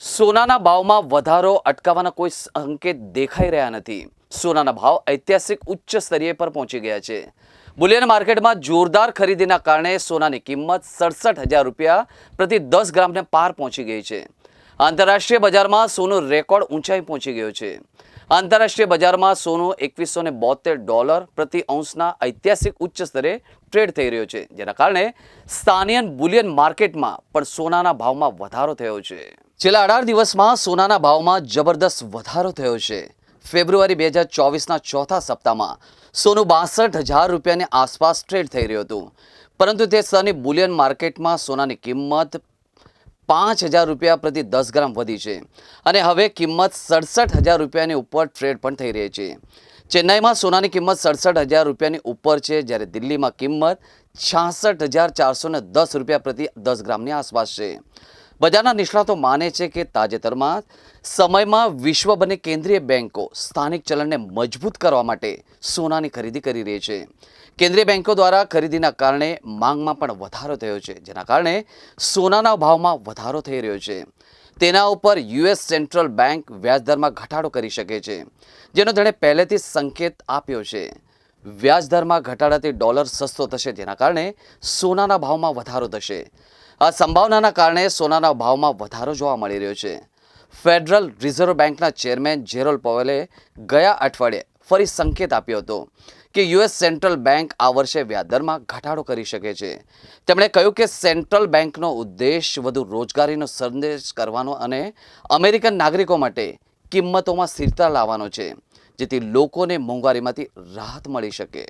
સોનાના ભાવમાં વધારો અટકાવવાના કોઈ સંકેત દેખાઈ રહ્યા નથી. સોનાના ભાવ ઐતિહાસિક ઉચ્ચ સ્તરીય પર પહોંચી ગયા છે. બુલિયન માર્કેટમાં જોરદાર ખરીદીના કારણે સોનાની કિંમત સડસઠ હજાર રૂપિયા પ્રતિ દસ ગ્રામને પાર પહોંચી ગઈ છે. આંતરરાષ્ટ્રીય બજારમાં સોનું રેકોર્ડ ઊંચાઈ પહોંચી ગયો છે. આંતરરાષ્ટ્રીય બજારમાં સોનું એકવીસો ને બોતેર ડોલર પ્રતિ અંશના ઐતિહાસિક ઉચ્ચ સ્તરે ટ્રેડ થઈ રહ્યો છે, જેના કારણે સ્થાનિય બુલિયન માર્કેટમાં પણ સોનાના ભાવમાં વધારો થયો છે. છેલ્લા અઢાર દિવસમાં સોનાના ભાવમાં જબરદસ્ત વધારો થયો છે. ફેબ્રુઆરી બે હજાર ચોવીસના ચોથા સપ્તાહમાં સોનું બાસઠ હજાર રૂપિયાની આસપાસ ટ્રેડ થઈ રહ્યું હતું. પરંતુ તે સ્થળની બુલિયન માર્કેટમાં સોનાની કિંમત પાંચ હજાર રૂપિયા પ્રતિ દસ ગ્રામ વધી છે અને હવે કિંમત સડસઠ હજાર રૂપિયાની ઉપર ટ્રેડ પણ થઈ રહી છે. ચેન્નાઈમાં સોનાની કિંમત સડસઠ હજાર રૂપિયાની ઉપર છે, જ્યારે દિલ્હીમાં કિંમત છાસઠ હજાર ચારસો દસ રૂપિયા પ્રતિ દસ ગ્રામની આસપાસ છે. બજારના નિષ્ણાતો માને છે કે તાજેતરમાં સમયમાં વિશ્વ બને કેન્દ્રીય બેન્કો સ્થાનિક ચલણને મજબૂત કરવા માટે સોનાની ખરીદી કરી રહી છે. કેન્દ્રીય બેન્કો દ્વારા ખરીદીના કારણે માંગમાં પણ વધારો થયો છે, જેના કારણે સોનાના ભાવમાં વધારો થઈ રહ્યો છે. તેના ઉપર યુએસ સેન્ટ્રલ બેન્ક વ્યાજદરમાં ઘટાડો કરી શકે છે, જેનો તેણે પહેલેથી સંકેત આપ્યો છે. વ્યાજદરમાં ઘટાડાથી ડોલર સસ્તો થશે જેના કારણે સોનાના ભાવમાં વધારો થશે. આ સંભાવનાના કારણે સોનાના ભાવમાં વધારો જોવા મળી રહ્યો છે. ફેડરલ રિઝર્વ બેન્કના ચેરમેન જેરોલ પવેલે ગયા અઠવાડિયે ફરી સંકેત આપ્યો હતો કે યુએસ સેન્ટ્રલ બેન્ક આ વર્ષે વ્યાજદરમાં ઘટાડો કરી શકે છે. તેમણે કહ્યું કે સેન્ટ્રલ બેન્કનો ઉદ્દેશ વધુ રોજગારીનો સંદેશ કરવાનો અને અમેરિકન નાગરિકો માટે કિંમતોમાં સ્થિરતા લાવવાનો છે. જેથી લોકોને મોંઘવારીમાંથી રાહત મળી શકે.